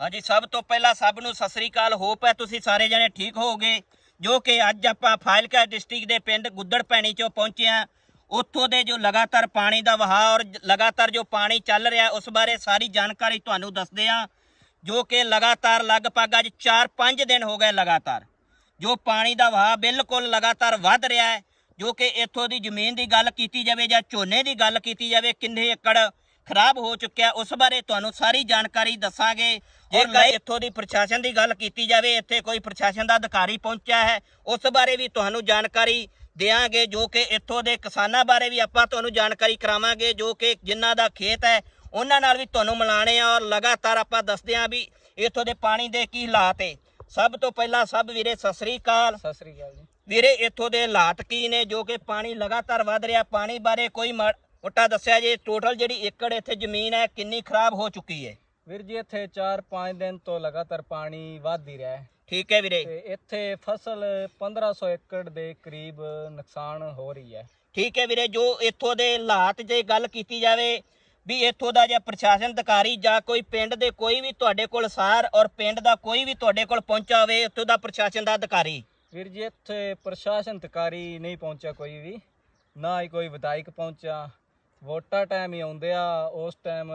ਹਾਂਜੀ, ਸਭ ਤੋਂ ਪਹਿਲਾਂ ਸਭ ਨੂੰ ਸਤਿ ਸ੍ਰੀ ਅਕਾਲ। ਹੋਪ ਹੈ ਤੁਸੀਂ ਸਾਰੇ ਜਣੇ ਠੀਕ ਹੋਵੋਗੇ, ਜੋ ਕਿ ਅੱਜ ਆਪਾਂ ਫਾਜ਼ਿਲਕਾ ਡਿਸਟ੍ਰਿਕਟ ਦੇ ਪਿੰਡ ਗੁੱਦੜ ਪੈਣੀ ਚੋਂ ਪਹੁੰਚੇ ਹਾਂ। ਉੱਥੋਂ ਦੇ ਜੋ ਲਗਾਤਾਰ ਪਾਣੀ ਦਾ ਵਹਾਅ ਔਰ ਲਗਾਤਾਰ ਜੋ ਪਾਣੀ ਚੱਲ ਰਿਹਾ, ਉਸ ਬਾਰੇ ਸਾਰੀ ਜਾਣਕਾਰੀ ਤੁਹਾਨੂੰ ਦੱਸਦੇ ਹਾਂ, ਜੋ ਕਿ ਲਗਾਤਾਰ ਲਗਭਗ ਅੱਜ 4-5 ਦਿਨ ਹੋ ਗਏ ਲਗਾਤਾਰ। ਜੋ ਪਾਣੀ ਦਾ ਵਹਾਅ ਬਿਲਕੁਲ ਲਗਾਤਾਰ ਵੱਧ ਰਿਹਾ ਹੈ, ਜੋ ਕਿ ਇੱਥੋਂ ਦੀ ਜ਼ਮੀਨ ਦੀ ਗੱਲ ਕੀਤੀ ਜਾਵੇ ਜਾਂ ਝੋਨੇ ਦੀ ਗੱਲ ਕੀਤੀ ਜਾਵੇ, ਕਿੰਨੇ ਏਕੜ ਖਰਾਬ ਹੋ ਚੁੱਕਿਆ ਉਸ ਬਾਰੇ ਤੁਹਾਨੂੰ ਸਾਰੀ ਜਾਣਕਾਰੀ ਦੱਸਾਂਗੇ। ਜੇਕਰ ਇੱਥੋਂ ਦੀ ਪ੍ਰਸ਼ਾਸਨ ਦੀ ਗੱਲ ਕੀਤੀ ਜਾਵੇ ਇੱਥੇ ਕੋਈ ਪ੍ਰਸ਼ਾਸਨ ਦਾ ਅਧਿਕਾਰੀ ਪਹੁੰਚਿਆ ਹੈ ਉਸ ਬਾਰੇ ਵੀ ਤੁਹਾਨੂੰ ਜਾਣਕਾਰੀ ਦੇਵਾਂਗੇ ਜੋ ਕਿ ਇੱਥੋਂ ਦੇ ਕਿਸਾਨਾਂ ਬਾਰੇ ਵੀ ਆਪਾਂ ਤੁਹਾਨੂੰ ਜਾਣਕਾਰੀ ਕਰਾਵਾਂਗੇ ਜੋ ਕਿ ਜਿਨ੍ਹਾਂ ਦਾ ਖੇਤ ਹੈ ਉਹਨਾਂ ਨਾਲ ਵੀ ਤੁਹਾਨੂੰ ਮਿਲਾਣੇ ਆ ਔਰ ਲਗਾਤਾਰ ਆਪਾਂ ਦੱਸਦੇ ਹਾਂ ਵੀ ਇੱਥੋਂ ਦੇ ਪਾਣੀ ਦੇ ਕੀ ਹਾਲਾਤ ਹੈ ਸਭ ਤੋਂ ਪਹਿਲਾਂ ਸਭ ਵੀਰੇ ਸਤਿ ਸ੍ਰੀ ਅਕਾਲ। ਸਤਿ ਸ੍ਰੀ ਅਕਾਲ ਜੀ। ਵੀਰੇ ਇੱਥੋਂ ਦੇ ਹਾਲਾਤ ਕੀ ਨੇ ਜੋ ਕਿ ਪਾਣੀ ਲਗਾਤਾਰ ਵੱਧ ਰਿਹਾ ਪਾਣੀ ਬਾਰੇ ਕੋਈ ਮੋਟਾ ਦੱਸਿਆ ਜੇ ਟੋਟਲ ਜਿਹੜੀ ਏਕੜ ਇੱਥੇ ਜ਼ਮੀਨ ਹੈ ਕਿੰਨੀ ਖਰਾਬ ਹੋ ਚੁੱਕੀ ਹੈ? ਵੀਰ ਜੀ ਇੱਥੇ 4-5 ਦਿਨ ਤੋਂ ਲਗਾਤਾਰ ਪਾਣੀ ਵੱਧ ਹੀ ਰਿਹਾ ਹੈ। ਠੀਕ ਹੈ ਵੀਰੇ। ਤੇ ਇੱਥੇ ਫਸਲ 1500 ਏਕੜ ਦੇ ਕਰੀਬ ਨੁਕਸਾਨ ਹੋ ਰਹੀ ਹੈ। ਠੀਕ ਹੈ ਵੀਰੇ ਜੋ ਇੱਥੋਂ ਦੇ ਹਾਲਾਤ ਜੇ ਗੱਲ ਕੀਤੀ ਜਾਵੇ ਵੀ ਇੱਥੋਂ ਦਾ ਜਾਂ ਪ੍ਰਸ਼ਾਸਨ ਅਧਿਕਾਰੀ ਜਾਂ ਕੋਈ ਪਿੰਡ ਦੇ ਕੋਈ ਵੀ ਤੁਹਾਡੇ ਕੋਲ ਸਾਰ ਔਰ ਪਿੰਡ ਦਾ ਕੋਈ ਵੀ ਤੁਹਾਡੇ ਕੋਲ ਪਹੁੰਚਾ ਹੋਵੇ ਇੱਥੋਂ ਦਾ ਪ੍ਰਸ਼ਾਸਨ ਦਾ ਅਧਿਕਾਰੀ। ਵੀਰ ਜੀ ਇੱਥੇ ਪ੍ਰਸ਼ਾਸਨ ਅਧਿਕਾਰੀ ਨਹੀਂ ਪਹੁੰਚਿਆ ਕੋਈ ਵੀ ਨਾ ਹੀ ਕੋਈ ਵਿਧਾਇਕ ਪਹੁੰਚਿਆ ਵੋਟਾਂ ਟਾਈਮ ਹੀ ਆਉਂਦੇ ਆ, ਉਸ ਟਾਈਮ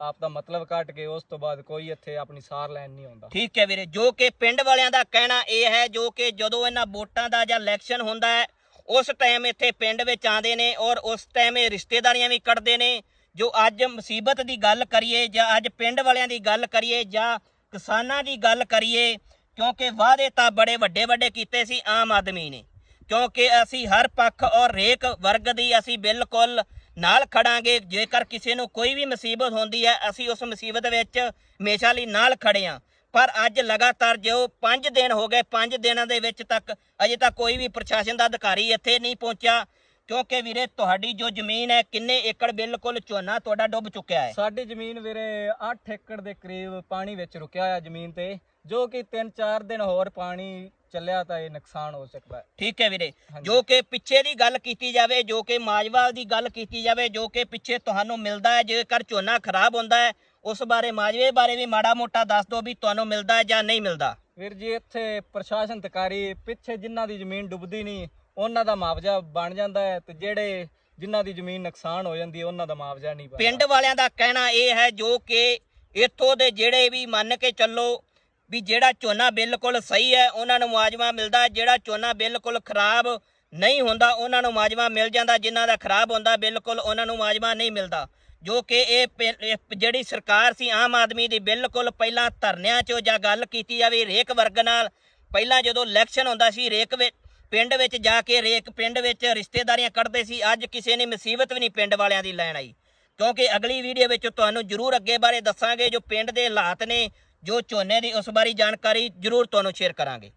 ਆਪ ਦਾ ਮਤਲਬ ਕੱਟ ਕੇ ਉਸ ਤੋਂ ਬਾਅਦ ਕੋਈ ਇੱਥੇ ਆਪਣੀ ਸਾਰ ਲੈਣ ਨਹੀਂ ਆਉਂਦਾ। ਠੀਕ ਹੈ ਵੀਰੇ, ਜੋ ਕਿ ਪਿੰਡ ਵਾਲਿਆਂ ਦਾ ਕਹਿਣਾ ਇਹ ਹੈ, ਜੋ ਕਿ ਜਦੋਂ ਇਹਨਾਂ ਵੋਟਾਂ ਦਾ ਜਾਂ ਇਲੈਕਸ਼ਨ ਹੁੰਦਾ ਹੈ, ਉਸ ਟਾਈਮ ਇੱਥੇ ਪਿੰਡ ਵਿੱਚ ਆਉਂਦੇ ਨੇ ਔਰ ਉਸ ਟਾਈਮ ਇਹ ਰਿਸ਼ਤੇਦਾਰੀਆਂ ਵੀ ਕੱਢਦੇ ਨੇ। ਜੋ ਅੱਜ ਮੁਸੀਬਤ ਦੀ ਗੱਲ ਕਰੀਏ ਜਾਂ ਅੱਜ ਪਿੰਡ ਵਾਲਿਆਂ ਦੀ ਗੱਲ ਕਰੀਏ ਜਾਂ ਕਿਸਾਨਾਂ ਦੀ ਗੱਲ ਕਰੀਏ, ਕਿਉਂਕਿ ਵਾਅਦੇ ਤਾਂ ਬੜੇ ਵੱਡੇ ਵੱਡੇ ਕੀਤੇ ਸੀ, ਆਮ ਆਦਮੀ ਨੇ। ਕਿਉਂਕਿ ਅਸੀਂ ਹਰ ਪੱਖ ਔਰ ਰੇਕ ਵਰਗ ਦੀ ਅਸੀਂ ਬਿਲਕੁਲ ਨਾਲ ਖੜਾਂਗੇ। ਜੇਕਰ ਕਿਸੇ ਨੂੰ ਕੋਈ ਵੀ ਮੁਸੀਬਤ ਹੁੰਦੀ ਹੈ, ਅਸੀਂ ਉਸ ਮੁਸੀਬਤ ਵਿੱਚ ਹਮੇਸ਼ਾ ਲਈ ਨਾਲ ਖੜੇ ਹਾਂ। ਪਰ ਅੱਜ ਲਗਾਤਾਰ ਜੋ 5 ਦਿਨ ਹੋ ਗਏ 5 ਦਿਨਾਂ ਦੇ ਵਿੱਚ ਤੱਕ ਅਜੇ ਤੱਕ ਕੋਈ ਵੀ ਪ੍ਰਸ਼ਾਸਨ ਦਾ ਅਧਿਕਾਰੀ ਇੱਥੇ ਨਹੀਂ ਪਹੁੰਚਿਆ। ਕਿਉਂਕਿ ਵੀਰੇ ਤੁਹਾਡੀ ਜੋ ਜ਼ਮੀਨ ਹੈ ਕਿੰਨੇ ਏਕੜ ਬਿਲਕੁਲ ਝੋਨਾ ਤੁਹਾਡਾ ਡੁੱਬ ਚੁੱਕਿਆ ਹੈ? ਸਾਡੀ ਜ਼ਮੀਨ ਵੀਰੇ 8 ਏਕੜ ਦੇ ਕਰੀਬ ਪਾਣੀ ਵਿੱਚ ਰੁਕਿਆ ਹੋਇਆ ਜ਼ਮੀਨ ਤੇ ਜੋ ਕਿ 3-4 ਦਿਨ ਹੋਰ ਪਾਣੀ ਚੱਲਿਆ ਤਾਂ ਇਹ ਨੁਕਸਾਨ ਹੋ ਸਕਦਾ ਹੈ। ਠੀਕ ਹੈ ਵੀਰੇ। ਜੋ ਕਿ ਪਿੱਛੇ ਦੀ ਗੱਲ ਕੀਤੀ ਜਾਵੇ ਜੋ ਕਿ ਮਾਜਵਾ ਦੀ ਗੱਲ ਕੀਤੀ ਜਾਵੇ ਜੋ ਕਿ ਪਿੱਛੇ ਤੁਹਾਨੂੰ ਮਿਲਦਾ ਹੈ ਜੇਕਰ ਝੋਨਾ ਖਰਾਬ ਹੁੰਦਾ ਹੈ ਉਸ ਬਾਰੇ ਮਾਜਵੇ ਬਾਰੇ ਵੀ ਮਾੜਾ ਮੋਟਾ ਦੱਸ ਦਿਓ ਵੀ ਤੁਹਾਨੂੰ ਮਿਲਦਾ ਹੈ ਜਾਂ ਨਹੀਂ ਮਿਲਦਾ। ਵੀਰ ਜੀ ਇੱਥੇ ਪ੍ਰਸ਼ਾਸਨ ਅਧਿਕਾਰੀ ਪਿੱਛੇ ਜਿਨ੍ਹਾਂ ਦੀ ਜ਼ਮੀਨ ਡੁੱਬਦੀ ਨਹੀਂ ਉਹਨਾਂ ਦਾ ਮੁਆਵਜ਼ਾ ਬਣ ਜਾਂਦਾ ਹੈ ਤੇ ਜਿਹੜੇ ਜਿਨ੍ਹਾਂ ਦੀ ਜ਼ਮੀਨ ਨੁਕਸਾਨ ਹੋ ਜਾਂਦੀ ਹੈ, ਉਹਨਾਂ ਦਾ ਮੁਆਵਜ਼ਾ ਨਹੀਂ ਬਣਦਾ। ਪਿੰਡ ਵਾਲਿਆਂ ਦਾ ਕਹਿਣਾ ਇਹ ਹੈ ਜੋ ਕਿ ਇੱਥੋਂ ਦੇ ਜਿਹੜੇ ਵੀ ਮੰਨ ਕੇ ਚੱਲੋ ਵੀ ਜਿਹੜਾ ਝੋਨਾ ਬਿਲਕੁਲ ਸਹੀ ਹੈ, ਉਹਨਾਂ ਨੂੰ ਮੁਆਵਜ਼ਾ ਮਿਲਦਾ। ਜਿਹੜਾ ਝੋਨਾ ਬਿਲਕੁਲ ਖਰਾਬ ਨਹੀਂ ਹੁੰਦਾ, ਉਹਨਾਂ ਨੂੰ ਮੁਆਵਜ਼ਾ ਮਿਲ ਜਾਂਦਾ। ਜਿਨ੍ਹਾਂ ਦਾ ਖਰਾਬ ਹੁੰਦਾ, ਬਿਲਕੁਲ ਉਹਨਾਂ ਨੂੰ ਮੁਆਵਜ਼ਾ ਨਹੀਂ ਮਿਲਦਾ। ਜੋ ਕਿ ਇਹ ਪਿੰ- ਜਿਹੜੀ ਸਰਕਾਰ ਸੀ, ਆਮ ਆਦਮੀ ਦੀ ਬਿਲਕੁਲ ਪਹਿਲਾਂ ਧਰਨਿਆਂ 'ਚੋਂ ਜਾਂ ਗੱਲ ਕੀਤੀ ਜਾਵੇ ਰੇਕ ਵਰਗ ਨਾਲ ਪਹਿਲਾਂ ਜਦੋਂ ਇਲੈਕਸ਼ਨ ਹੁੰਦਾ ਸੀ ਰੇਕ ਵਿੱਚ ਪਿੰਡ ਵਿੱਚ ਜਾ ਕੇ ਰੇਕ ਪਿੰਡ ਵਿੱਚ ਰਿਸ਼ਤੇਦਾਰੀਆਂ ਕੱਢਦੇ ਸੀ ਅੱਜ ਕਿਸੇ ਨੇ ਮੁਸੀਬਤ ਵੀ ਨਹੀਂ ਪਿੰਡ ਵਾਲਿਆਂ ਦੀ ਲੈਣ ਆਈ ਕਿਉਂਕਿ ਅਗਲੀ ਵੀਡੀਓ ਵਿੱਚ ਤੁਹਾਨੂੰ ਜ਼ਰੂਰ ਅੱਗੇ ਬਾਰੇ ਦੱਸਾਂਗੇ ਜੋ ਪਿੰਡ ਦੇ ਹਾਲਾਤ ਨੇ ਜੋ ਝੋਨੇ ਦੀ ਉਸ ਬਾਰੇ ਜਾਣਕਾਰੀ ਜ਼ਰੂਰ ਤੁਹਾਨੂੰ ਸ਼ੇਅਰ ਕਰਾਂਗੇ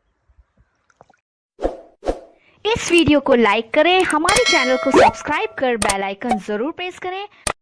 इस वीडियो को लाइक करें हमारे चैनल को सब्सक्राइब कर बेल आइकन जरूर प्रेस करें